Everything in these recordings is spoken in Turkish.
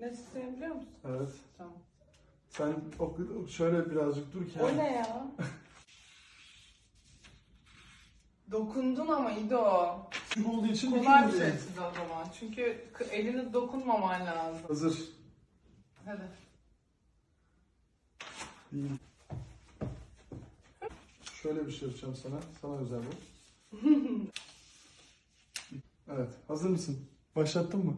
Ne çizdiğini biliyor musun? Evet. Tamam. Sen o, şöyle birazcık dur ki. O ne ya? Dokundun ama İdo. Küçük olduğu için Kolay bir şey çiz o zaman. Çünkü k- elini dokunmaman lazım. Hazır. Hadi. Değil. Şöyle bir şey yapacağım sana. Sana özel bu. evet. Hazır mısın? Başlattın mı?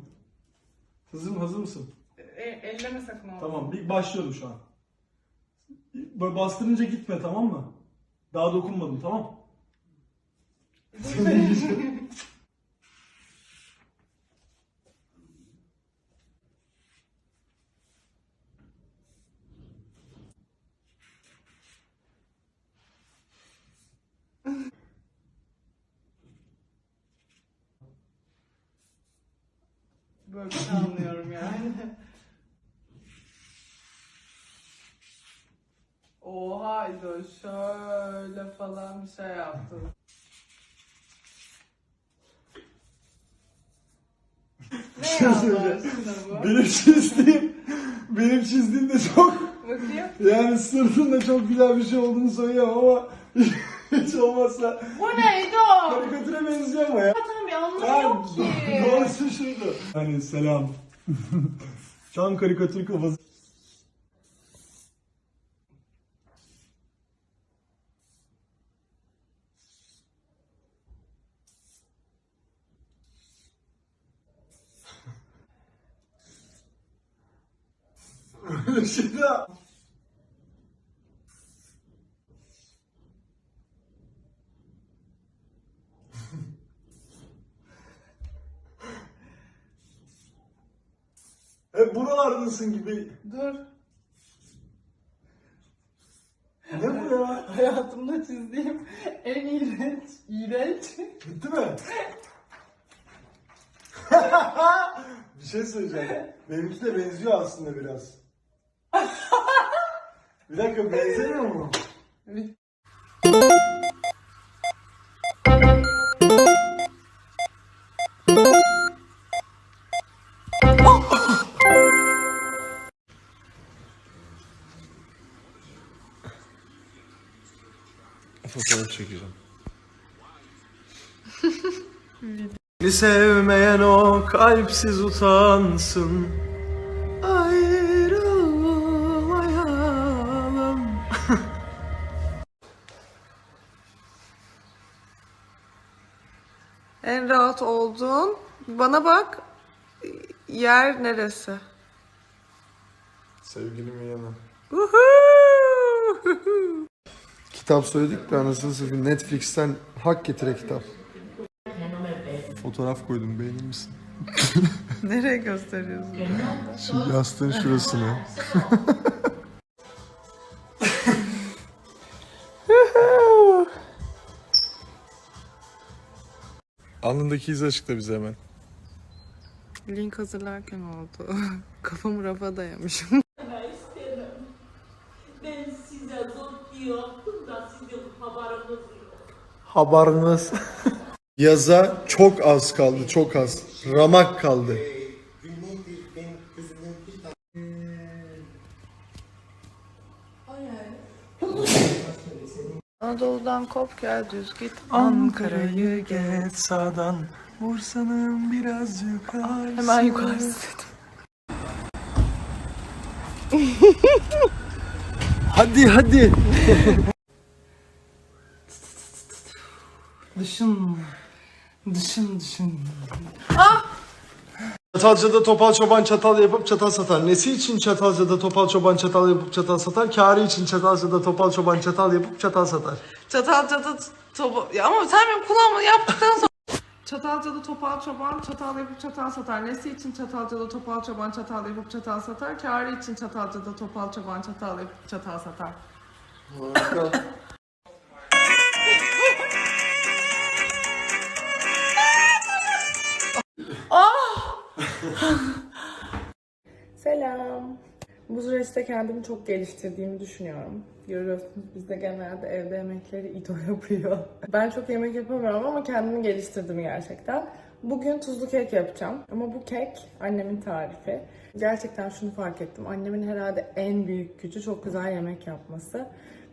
Hazır mı? Hazır mısın? E, elleme sakın onu. Tamam. Bir başlıyorum şu an. Böyle bastırınca gitme tamam mı? Daha dokunmadım tamam? Şey anlıyorum yani. Oha İdo şöyle falan bir şey yaptın. ne şey ya Allah söyleyeceğim. aşkına bu? Benim çizdiğim, benim çizdiğim de çok Bakayım. yani sırtında çok güzel bir şey olduğunu söylüyorum ama hiç olmazsa Bu ne İdo? karikatüre benziyor ama ya. Zaten bir anlamı yok ki. doğrusu şuydu. Hani selam. Tam karikatür kafası. Böyle Hep buralardasın gibi. Dur. Ne bu ya? Hayatımda çizdiğim en iğrenç, iğrenç. Bitti mi? bir şey söyleyeceğim. Benimki de benziyor aslında biraz. bir dakika benzemiyor mu? Fotoğraf çekeceğim. Beni sevmeyen o kalpsiz utansın. Ayrılmayalım. En rahat olduğun, bana bak, yer neresi? Sevgilimin yanı. Woohoo! Kitap söyledik de anasını satayım Netflix'ten hak getire kitap. Fotoğraf koydum beğenir misin? Nereye gösteriyorsun? Şu yastığın şurasını. Alnındaki izi açıkla bize hemen. Link hazırlarken oldu. Kafamı rafa dayamışım. Ben size zor diyordum da sizin haberiniz yok. Haberiniz. Yaza çok az kaldı, çok az. Ramak kaldı. Anadolu'dan kop gel düz git. Ankara'yı geç sağdan Bursa'nın biraz yukarısı. Hemen yukarısı dedim. Hadi hadi. Dışın. Dışın dışın. Çatalca'da topal çoban çatal yapıp çatal satar. Nesi için Çatalca'da topal çoban çatal yapıp çatal satar? Kârı için Çatalca'da topal çoban çatal yapıp çatal satar. Çatalca'da topu... Ya ama sen benim kulağımı yaptıktan sonra... Çatalca'da topal çoban çatal yapıp çatal satar. Nesi için Çatalca'da topal çoban çatal yapıp çatal satar? Kârı için Çatalca'da topal çoban çatal yapıp çatal satar. Selam. Bu süreçte kendimi çok geliştirdiğimi düşünüyorum. Görüyorsunuz bizde genelde evde yemekleri İdo yapıyor. Ben çok yemek yapamıyorum ama kendimi geliştirdim gerçekten. Bugün tuzlu kek yapacağım. Ama bu kek annemin tarifi. Gerçekten şunu fark ettim. Annemin herhalde en büyük gücü çok güzel yemek yapması.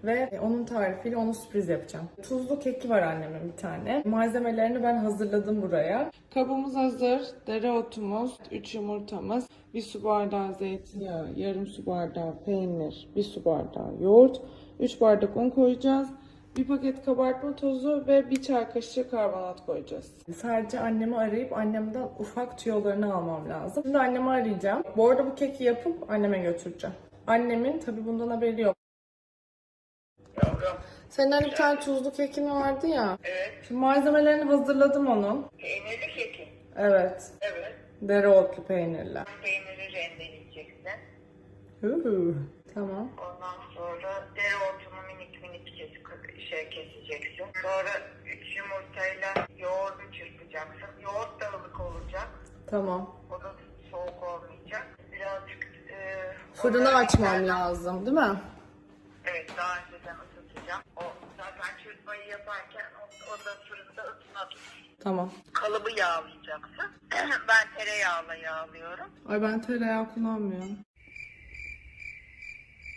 Ve onun tarifiyle onu sürpriz yapacağım. Tuzlu keki var annemin bir tane. Malzemelerini ben hazırladım buraya. Kabımız hazır. Dereotumuz, 3 yumurtamız, 1 su bardağı zeytinyağı, yarım su bardağı peynir, 1 su bardağı yoğurt, 3 bardak un koyacağız. Bir paket kabartma tozu ve bir çay kaşığı karbonat koyacağız. Sadece annemi arayıp annemden ufak tüyolarını almam lazım. Şimdi annemi arayacağım. Bu arada bu keki yapıp anneme götüreceğim. Annemin tabi bundan haberi yok. Senin hani bir tane tuzlu kekin vardı ya. Evet. Şimdi malzemelerini hazırladım onun. Peynirli keki. Evet. Evet. Dereotlu peynirle. Peyniri rendeleyeceksin. Hı hı. Tamam. Ondan sonra dereotunu minik minik kesip şey keseceksin. Sonra 3 yumurtayla yoğurdu çırpacaksın. Yoğurt da ılık olacak. Tamam. O da soğuk olmayacak. Birazcık e, Fırını açmam lazım değil mi? Evet daha önceden ısıtacağım. O zaten çırpmayı yaparken da fırında ısına tut. Tamam. Kalıbı yağlayacaksın. ben tereyağla yağlıyorum. Ay ben tereyağı kullanmıyorum.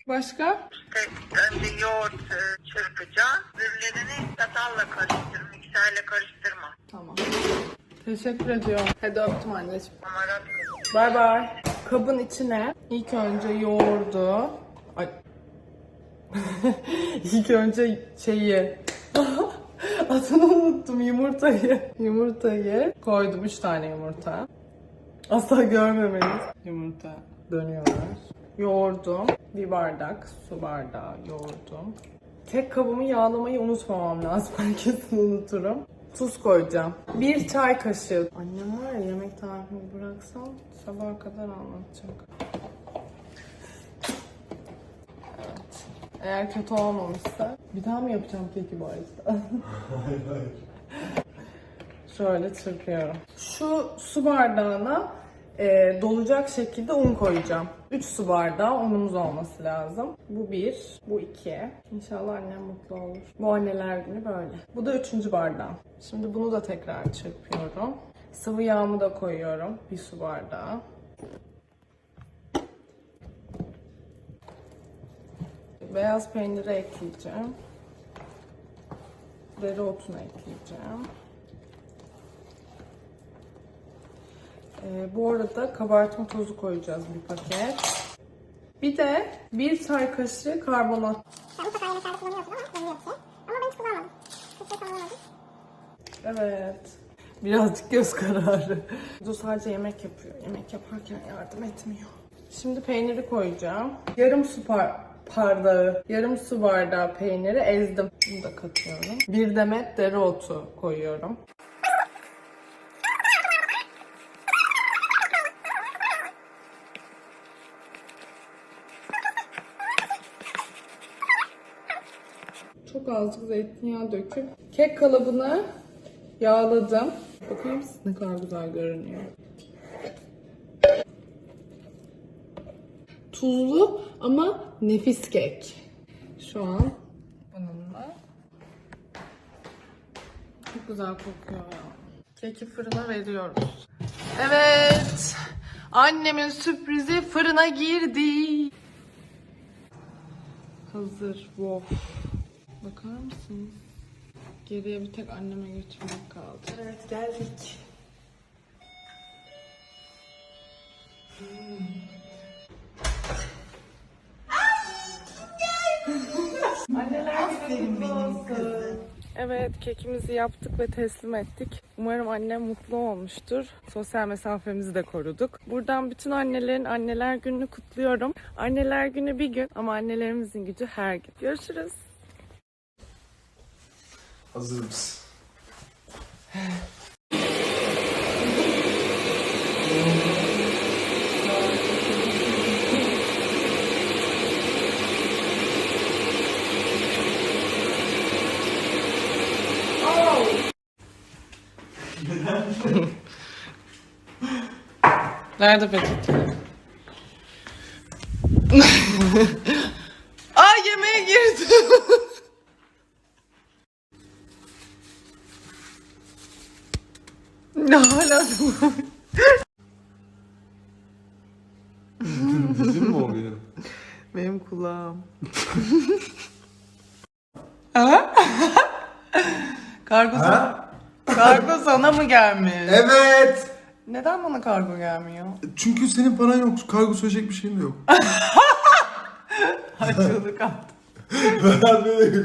Başka? İşte önce yoğurt e, çırpacağız. Ürünlerini çatalla karıştır, mikserle karıştırma. Tamam. Teşekkür ediyorum. Hadi öptüm anneciğim. Kızım. Bay bay. Kabın içine ilk önce yoğurdu. Ay. ilk önce şeyi. Adını unuttum yumurtayı. Yumurtayı koydum. Üç tane yumurta. Asla görmemeliyiz. Yumurta dönüyorlar. Yoğurdum. Bir bardak su bardağı yoğurdum. Kek kabımı yağlamayı unutmamam lazım. Ben unuturum. Tuz koyacağım. Bir çay kaşığı. Annem var ya yemek tarifini bıraksam sabaha kadar anlatacak. Eğer kötü olmamışsa bir daha mı yapacağım keki bu arada? Şöyle çırpıyorum. Şu su bardağına e, dolacak şekilde un koyacağım. 3 su bardağı unumuz olması lazım. Bu bir, bu iki. İnşallah annem mutlu olur. Bu anneler günü böyle. Bu da üçüncü bardağım. Şimdi bunu da tekrar çırpıyorum. Sıvı yağımı da koyuyorum. Bir su bardağı. Beyaz peyniri ekleyeceğim. Dereotunu ekleyeceğim. Ee, bu arada kabartma tozu koyacağız bir paket. Bir de bir çay kaşığı karbonat. Sen mutlaka yemeklerde kullanıyorsun ama bilmiyorum ki. Ama ben hiç kullanmadım. Hiç kullanmadım. Evet. Birazcık göz kararı. Bu sadece yemek yapıyor. Yemek yaparken yardım etmiyor. Şimdi peyniri koyacağım. Yarım su par bardağı, yarım su bardağı peyniri ezdim. Bunu da katıyorum. Bir demet dereotu koyuyorum. Çok azıcık zeytinyağı döküp kek kalıbını yağladım. Bakar mısın ne kadar güzel görünüyor. Tuzlu ama nefis kek. Şu an bununla. Çok güzel kokuyor ya. Keki fırına veriyoruz. Evet. Annemin sürprizi fırına girdi. Hazır. Wow. Bakar mısınız? Geriye bir tek anneme götürmek kaldı. Evet geldik. Anneler. Evet kekimizi yaptık ve teslim ettik. Umarım annem mutlu olmuştur. Sosyal mesafemizi de koruduk. Buradan bütün annelerin anneler gününü kutluyorum. Anneler günü bir gün ama annelerimizin gücü her gün. Görüşürüz. Hazır mısın? Nerede peçete? Aa yemeğe girdi. Ne hala Bizim mi o benim? Benim kulağım. Ha? kargo sana, kargo sana mı gelmiş? Evet. Neden bana kargo gelmiyor? Çünkü senin paran yok. Kargo söyleyecek bir şeyin de yok. Açıldı kaldı. Ben böyle